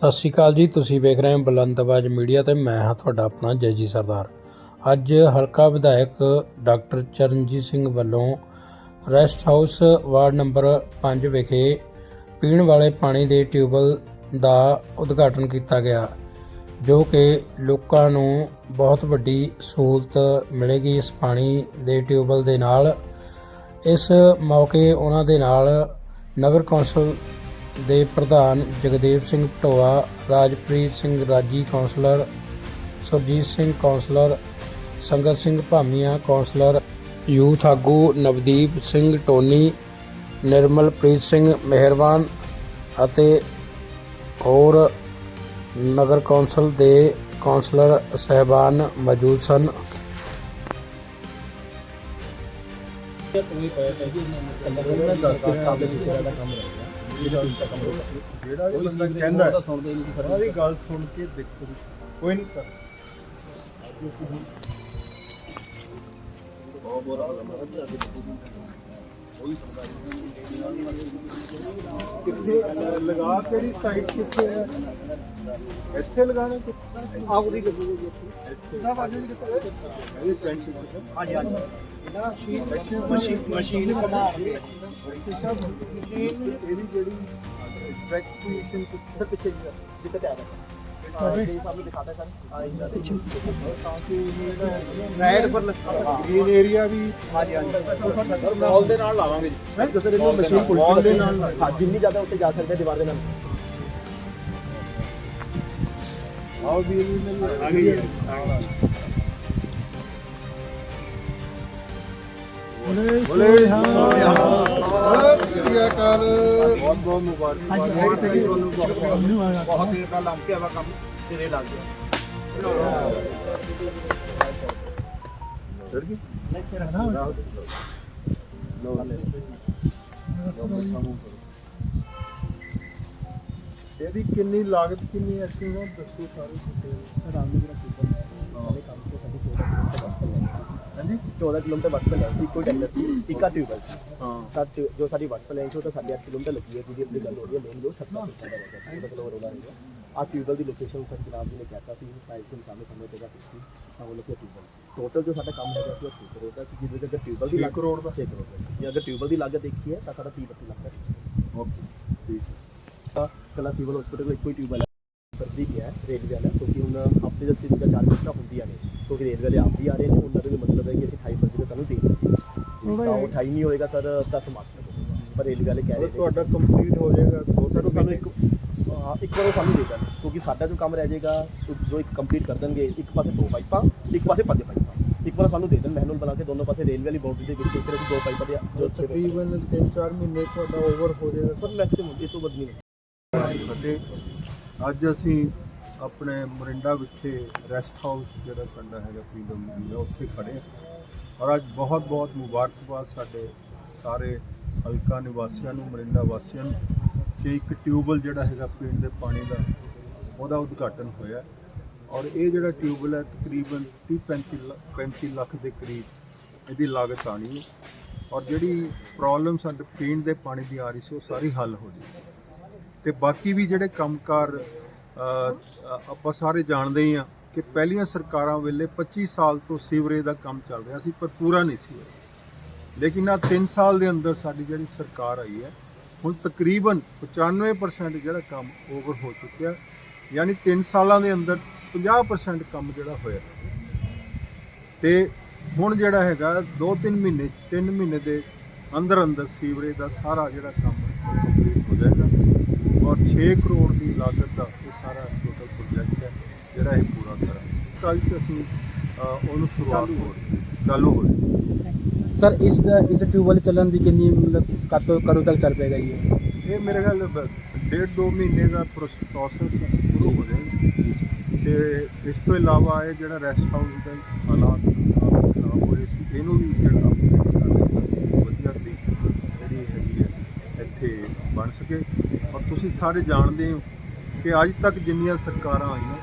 ਸਤਿ ਸ਼੍ਰੀ ਅਕਾਲ ਜੀ। ਤੁਸੀਂ ਵੇਖ ਰਹੇ ਹੋ ਬੁਲੰਦਬਾਜ਼ ਮੀਡੀਆ ਤੇ ਮੈਂ ਹਾਂ ਤੁਹਾਡਾ ਆਪਣਾ ਜੈ ਜੀ ਸਰਦਾਰ। ਅੱਜ ਹਲਕਾ ਵਿਧਾਇਕ ਡਾਕਟਰ ਚਰਨਜੀਤ ਸਿੰਘ ਵੱਲੋਂ ਰੈਸਟ ਹਾਊਸ ਵਾਰਡ ਨੰਬਰ 5 ਵਿਖੇ ਪੀਣ ਵਾਲੇ ਪਾਣੀ ਦੇ ਟਿਊਬਲ ਦਾ ਉਦਘਾਟਨ ਕੀਤਾ ਗਿਆ, ਜੋ ਕਿ ਲੋਕਾਂ ਨੂੰ ਬਹੁਤ ਵੱਡੀ ਸਹੂਲਤ ਮਿਲੇਗੀ ਇਸ ਪਾਣੀ ਦੇ ਟਿਊਬਲ ਦੇ ਨਾਲ। ਇਸ ਮੌਕੇ ਉਹਨਾਂ ਦੇ ਨਾਲ ਨਗਰ ਕੌਂਸਲ ਦੇ ਪ੍ਰਧਾਨ ਜਗਦੇਵ ਸਿੰਘ ਢੋਆ, ਰਾਜਪ੍ਰੀਤ ਸਿੰਘ ਰਾਜੀ ਕੌਂਸਲਰ, ਸੁਰਜੀਤ ਸਿੰਘ ਕੌਂਸਲਰ, ਸੰਗਤ ਸਿੰਘ ਭਾਮੀਆਂ ਕੌਂਸਲਰ, ਯੂਥ ਆਗੂ ਨਵਦੀਪ ਸਿੰਘ ਟੋਨੀ, ਨਿਰਮਲਪ੍ਰੀਤ ਸਿੰਘ ਮਿਹਰਬਾਨ ਅਤੇ ਹੋਰ ਨਗਰ ਕੌਂਸਲ ਦੇ ਕੌਂਸਲਰ ਸਹਿਬਾਨ ਮੌਜੂਦ ਸਨ। ਜਿਹੜਾ ਵੀ ਬੰਦਾ ਕਹਿੰਦਾ ਹੈ, ਉਹਦੀ ਗੱਲ ਸੁਣ ਕੇ ਦੇਖੋ ਕੋਈ ਨਹੀਂ ਕਰ। ਕਿੱਥੇ ਲਗਾ ਕਿਹੜੀ ਸਾਈਡ ਕਿੱਥੇ ਹੈ ਇੱਥੇ ਲਗਾਣਾ ਕਿੱਥੇ ਆਉਰੀ ਲੱਗੂਗੀ ਇੱਥੇ ਸਭ ਆਜੋ ਕਿੱਥੇ ਇਹ ਸੈਂਟਰ ਹਾਂਜੀ ਹਾਂਜੀ ਇਹਦਾ ਸ਼ੀਟ ਮਸ਼ੀਨ ਮਸ਼ੀਨ ਬਣਾਉਣਗੇ ਸਭ ਮਸ਼ੀਨ ਇਹਦੀ ਜਿਹੜੀ ਟ੍ਰੈਕਟੀਸ਼ਨ ਕਿੱਥੇ ਪਿੱਛੇ ਦਿੱਕਤ ਆ ਰਹੀ ਸਾਈਡ ਪਰ ਗ੍ਰੀਨ ਏਰੀਆ ਵੀ। ਹਾਂਜੀ ਹਾਂਜੀ। ਵਾਲ ਦੇ ਨਾਲ ਲਾਵਾਂਗੇ ਜੀ। ਜਦੋਂ ਇਹਨੂੰ ਮਸ਼ੀਨ ਪੁੱਲ ਦੇ ਨਾਲ ਹਾਂ ਜਿੰਨੀ ਜ਼ਿਆਦਾ ਉੱਤੇ ਜਾ ਸਕਦੇ ਦੀਵਾਰ ਦੇ ਨਾਲ। ਆਓ ਵੀ ਇਹ ਆ ਗਈ। ਬੋਲੇ ਹਾਂ ਸਤਿ ਸ੍ਰੀ ਅਕਾਲ ਬਹੁਤ ਬਹੁਤ ਮੁਬਾਰਕ ਬਹੁਤ ਦੇਰ ਦਾ ਲੰਮ ਕੇ ਆਵਾ ਕੰਮ ਤੇਰੇ ਲੱਗ ਗਿਆ ਚੜ ਗਈ ਇਹਦੀ ਕਿੰਨੀ ਲਾਗਤ, ਕਿੰਨੀ ਹੈ ਕਿ ਦੱਸੋ ਸਾਰੇ ਸਰ ਆਉਂਦੇ ਜਿਹੜਾ ਕੰਮ ਹਾਂਜੀ 14 ਕਿਲੋਮੀਟਰ ਬੱਸ ਪੈ ਸੀ ਕੋਈ ਟੈਂਡਰ ਸੀ ਇੱਕਾ ਟਿਊਬਲ ਸੀ। ਹਾਂ। ਤਾਂ ਟਿਊ- ਜੋ ਸਾਡੀ ਬੱਸ ਪੈ ਸੀ ਉਹ ਤਾਂ ਸਾਡੇ 8 ਕਿਲੋਮੀਟਰ ਲੱਗੀ ਹੈ ਜਿਹਦੀ ਆਪਣੀ ਗੱਲ ਹੋ ਰਹੀ ਹੈ ਮੇਨ ਜੋ 70 ਕਿਲੋਮੀਟਰ ਦਾ ਹੈ ਮਤਲਬ ਰੋੜਾ ਹੈ। ਆ ਟਿਊਬਲ ਦੀ ਲੋਕੇਸ਼ਨ ਸਰ ਜਨਾਬ ਜੀ ਨੇ ਕਹਿਤਾ ਸੀ ਸਾਈਡ ਤੋਂ ਸਾਹਮਣੇ ਸਾਹਮਣੇ ਜਗ੍ਹਾ ਸੀ ਤਾਂ ਉਹ ਲੋਕੇ ਟਿਊਬਲ ਟੋਟਲ ਜੋ ਸਾਡਾ ਕੰਮ ਹੈਗਾ ਸੀ ਉਹ 6 ਕਰੋੜ ਦਾ ਸੀ ਜਿਹਦੇ ਵਿੱਚ ਅਗਰ ਟਿਊਬਲ ਦੀ ਛੇ ਲਾਗਤ ਕਰੋੜ ਦਾ? 6 ਕਰੋੜ ਦਾ ਜੇ ਅਗਰ ਟਿਊਬਲ ਦੀ ਲਾਗਤ ਦੇਖੀਏ ਤਾਂ ਸਾਡਾ 30 32 ਲੱਖ ਹੈ ਤਾਂ ਕਲਾ ਸਿਵਲ ਹਸਪੀਟਲ ਵਿੱਚ ਕੋਈ ਟਿਊਬਲ ਹੈ। ਸਰਦੀ ਗਿਆ ਹੈ ਰੇਲਵੇ ਵਾਲਾ ਕਿਉਂਕਿ ਹੁਣ ਹਫ਼ਤੇ ਦੇ ਤਿੰਨ ਜਾਂ ਚਾਰ ਘੰਟਾ ਹੁੰਦੀਆਂ ਨੇ। ਕਿਉਂਕਿ ਰੇਲਵੇ ਵਾਲੇ ਆਪ ਵੀ ਆ ਰਹੇ ਨੇ ਉਹਨਾਂ ਦਾ ਵੀ ਮਤਲਬ ਹੈ ਕਿ ਅਸੀਂ 28 ਫਰਵਰੀ ਨੂੰ ਤੁਹਾਨੂੰ ਦੇ ਦੇਵਾਂਗੇ ਤਾਂ ਉਹ 28 ਨਹੀਂ ਹੋਏਗਾ ਸਰ 10 ਮਾਰਚ ਤੱਕ ਹੋਏਗਾ ਪਰ ਰੇਲਵੇ ਵਾਲੇ ਕਹਿ ਹੈ ਰਹੇ ਨੇ ਤੁਹਾਡਾ ਕੰਪਲੀਟ ਹੋ ਜਾਏਗਾ ਦੋ ਸਰ ਉਹ ਸਾਨੂੰ ਇੱਕ ਹਾਂ, ਇੱਕ ਵਾਰ ਉਹ ਸਾਨੂੰ ਦੇ ਦੇਣ ਕਿਉਂਕਿ ਸਾਡਾ ਜੋ ਕੰਮ ਰਹਿ ਜਾਏਗਾ ਉਹ ਜੋ ਇੱਕ ਕੰਪਲੀਟ ਕਰ ਦੇਣਗੇ ਇੱਕ ਪਾਸੇ ਦੋ ਪਾਈਪਾਂ ਇੱਕ ਪਾਸੇ ਪੰਜ ਪਾਈਪਾਂ। ਇੱਕ ਵਾਰ ਸਾਨੂੰ ਦੇ ਦੇਣ ਮੈਨੂਅਲ ਬਣਾ ਕੇ ਦੋਨੋਂ ਪਾਸੇ ਰੇਲਵੇ ਵਾਲੀ ਬਾਉਂਡਰੀ ਦੇ ਵਿੱਚ ਇੱਕ ਅਸੀਂ ਦੋ ਪਾਈਪਾਂ ਦੇ ਜੋ ਤਕਰੀਬਨ 3-4 ਮਹੀਨੇ ਤੁਹਾਡਾ ਓਵਰ ਹੋ ਜਾਏਗਾ। ਸਰ ਮੈਕਸਿਮਮ ਇਹ ਤੋਂ ਵੱਧ ਨਹੀਂ ਫਤਿਹ ਅੱਜ ਅਸੀਂ ਆਪਣੇ ਮੋਰਿੰਡਾ ਵਿਖੇ ਰੈਸਟ ਹਾਊਸ ਜਿਹੜਾ ਸਾਡਾ ਹੈਗਾ ਪੀਡਬਲਯੂ ਦਾ ਉੱਥੇ ਖੜੇ ਹਾਂ। ਔਰ ਅੱਜ ਬਹੁਤ ਬਹੁਤ ਮੁਬਾਰਕਬਾਦ ਸਾਡੇ ਸਾਰੇ ਹਲਕਾ ਨਿਵਾਸੀਆਂ ਨੂੰ ਮੋਰਿੰਡਾ ਵਾਸੀਆਂ ਨੂੰ ਕਿ ਇੱਕ ਟਿਊਬਲ ਜਿਹੜਾ ਹੈਗਾ ਪੀਣ ਦੇ ਪਾਣੀ ਦਾ ਉਹਦਾ ਉਦਘਾਟਨ ਹੋਇਆ ਔਰ ਇਹ ਜਿਹੜਾ ਟਿਊਬਲ ਹੈ ਤਕਰੀਬਨ 30 35 ਲੱਖ 35 ਲੱਖ ਦੇ ਕਰੀਬ ਇਹਦੀ ਲਾਗਤ ਆਣੀ ਹੈ। ਔਰ ਜਿਹੜੀ ਪ੍ਰੋਬਲਮ ਸਾਡੇ ਪੀਣ ਦੇ ਪਾਣੀ ਦੀ ਆ ਰਹੀ ਸੀ ਉਹ ਸਾਰੀ ਹੱਲ ਹੋ ਜਾਏਗੀ ਤੇ ਬਾਕੀ ਵੀ ਜਿਹੜੇ ਕੰਮਕਾਰ ਅ, ਆਪਾਂ ਸਾਰੇ ਜਾਣਦੇ ਹੀ ਆ ਕਿ ਪਹਿਲੀਆਂ ਸਰਕਾਰਾਂ ਵੇਲੇ 25 ਸਾਲ ਤੋਂ ਸੀਵਰੇਜ ਦਾ ਕੰਮ ਚੱਲ ਰਿਹਾ ਸੀ, ਪਰ ਪੂਰਾ ਨਹੀਂ ਸੀ ਲੇਕਿਨ ਆ 3 ਸਾਲ ਦੇ ਅੰਦਰ ਸਾਡੀ ਜਿਹੜੀ ਸਰਕਾਰ ਆਈ ਹੈ, ਹੁਣ ਤਕਰੀਬਨ 95% ਜਿਹੜਾ ਕੰਮ ਓਵਰ ਹੋ ਚੁੱਕਿਆ, ਯਾਨੀ 3 ਸਾਲਾਂ ਦੇ ਅੰਦਰ 50% ਕੰਮ ਜਿਹੜਾ ਹੋਇਆ। ਤੇ ਹੁਣ ਜਿਹੜਾ ਹੈਗਾ 2-3 ਮਹੀਨੇ 3 ਮਹੀਨੇ ਦੇ ਅੰਦਰ ਅੰਦਰ ਸੀਵਰੇਜ ਦਾ ਸਾਰਾ ਜਿਹੜਾ ਕੰਮ ਕੰਪਲੀਟ ਹੋ ਜਾਏਗਾ। ਔਰ 6 ਕਰੋੜ ਦੀ ਲਾਗਤ ਦਾ ਇਹ ਸਾਰਾ ਟੋਟਲ ਪ੍ਰੋਜੈਕਟ ਹੈ ਜਿਹੜਾ ਇਹ ਪੂਰਾ ਕਰਾਂਗੇ ਕੱਲ ਤੋਂ ਅਸੀਂ ਉਹਨੂੰ ਸ਼ੁਰੂਆਤ ਹੋ ਰਹੀ ਚਾਲੂ ਹੋ ਰਹੀ ਸਰ ਇਸ ਇਸ ਟਿਊਬਲ ਚੱਲਣ ਦੀ ਕਿੰਨੀ ਮਤਲਬ ਕਦੋਂ ਕਦੋਂ ਤੱਕ ਚੱਲ ਪਏਗਾ ਜੀ? ਇਹ? ਇਹ ਮੇਰੇ ਖਿਆਲ ਬ- ਡੇਢ ਦੋ ਮਹੀਨੇ ਦਾ ਪ੍ਰੋਸੈਸ ਸ਼ੁਰੂ ਹੋ ਜਾਏਗਾ। ਤੇ ਇਸ ਤੋਂ ਇਲਾਵਾ ਇਹ ਜਿਹੜਾ ਰੈਸਟ ਹਾਊਸ ਦਾ ਹਾਲਾਤ ਖਰਾਬ ਹੋਏ ਸੀ ਇਹਨੂੰ ਵੀ ਜਿਹੜਾ upgrade ਕਰਕੇ ਵਧੀਆ ਦੀ ਜਿਹੜੀ ਹੈਗੀ ਹੈ ਇੱਥੇ ਬਣ ਸਕੇ। ਔਰ ਤੁਸੀਂ ਸਾਰੇ ਜਾਣਦੇ ਹੋ ਕਿ ਅੱਜ ਤੱਕ ਜਿੰਨੀਆਂ ਸਰਕਾਰਾਂ ਆਈਆਂ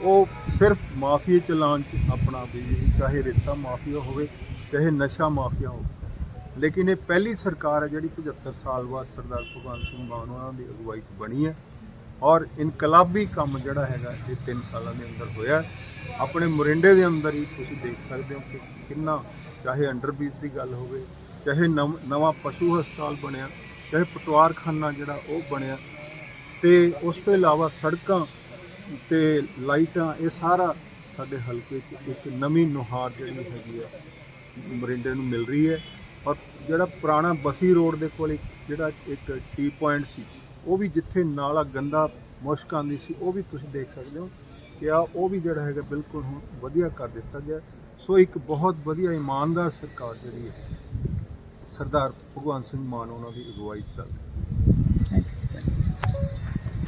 ਉਹ ਸਿਰਫ ਮਾਫੀਆ ਚਲਾਉਣ 'ਚ ਆਪਣਾ ਵੀ ਚਾਹੇ ਰੇਤਾ ਮਾਫੀਆ ਹੋਵੇ, ਚਾਹੇ ਨਸ਼ਾ ਮਾਫੀਆ ਹੋਵੇ। ਲੇਕਿਨ ਇਹ ਪਹਿਲੀ ਸਰਕਾਰ ਹੈ ਜਿਹੜੀ 75 ਸਾਲ ਬਾਅਦ ਸਰਦਾਰ ਭਗਵੰਤ ਸਿੰਘ ਮਾਨ ਉਹਨਾਂ ਦੀ ਅਗਵਾਈ 'ਚ ਬਣੀ ਹੈ। ਔਰ ਇਨਕਲਾਬੀ ਕੰਮ ਜਿਹੜਾ ਹੈਗਾ ਇਹ 3 ਸਾਲਾਂ ਦੇ ਅੰਦਰ ਹੋਇਆ ਆਪਣੇ ਮੁਰਿੰਡੇ ਦੇ ਅੰਦਰ ਹੀ ਤੁਸੀਂ ਦੇਖ ਸਕਦੇ ਹੋ ਕਿ ਕਿੰਨਾ, ਚਾਹੇ ਅੰਡਰਬ੍ਰਿਜ ਦੀ ਗੱਲ ਹੋਵੇ, ਚਾਹੇ ਨਵ- ਨਵਾਂ ਪਸ਼ੂ ਹਸਪਤਾਲ ਬਣਿਆ, ਚਾਹੇ ਪਟਵਾਰਖਾਨਾ ਜਿਹੜਾ ਉਹ ਬਣਿਆ। ਤੇ ਉਸ ਤੋਂ ਇਲਾਵਾ ਸੜਕਾਂ ਤੇ ਲਾਈਟਾਂ, ਇਹ ਸਾਰਾ ਸਾਡੇ ਹਲਕੇ 'ਚ ਇੱਕ ਨਵੀਂ ਨੁਹਾਰ ਜਿਹੜੀ ਹੈਗੀ ਹੈ ਮਰਿੰਡੇ ਨੂੰ ਮਿਲ ਰਹੀ ਹੈ। ਔਰ ਜਿਹੜਾ ਪੁਰਾਣਾ ਬਸੀ ਰੋਡ ਦੇ ਕੋਲ ਇੱਕ, ਜਿਹੜਾ ਇੱਕ ਟੀ ਪੁਆਇੰਟ ਸੀ, ਉਹ ਵੀ ਜਿੱਥੇ ਨਾਲਾ ਗੰਦਾ ਮੁਸ਼ਕ ਆਉਂਦੀ ਸੀ, ਉਹ ਵੀ ਤੁਸੀਂ ਦੇਖ ਸਕਦੇ ਹੋ ਕਿ ਆ ਉਹ ਵੀ ਜਿਹੜਾ ਹੈਗਾ ਬਿਲਕੁਲ ਹੁਣ ਵਧੀਆ ਕਰ ਦਿੱਤਾ ਗਿਆ। ਸੋ ਇੱਕ ਬਹੁਤ ਵਧੀਆ ਇਮਾਨਦਾਰ ਸਰਕਾਰ ਜਿਹੜੀ ਹੈ, ਸਰਦਾਰ ਭਗਵੰਤ ਸਿੰਘ ਮਾਨ ਉਹਨਾਂ ਦੀ ਅਗਵਾਈ ਚੱਲ ਰਹੀ ਹੈ।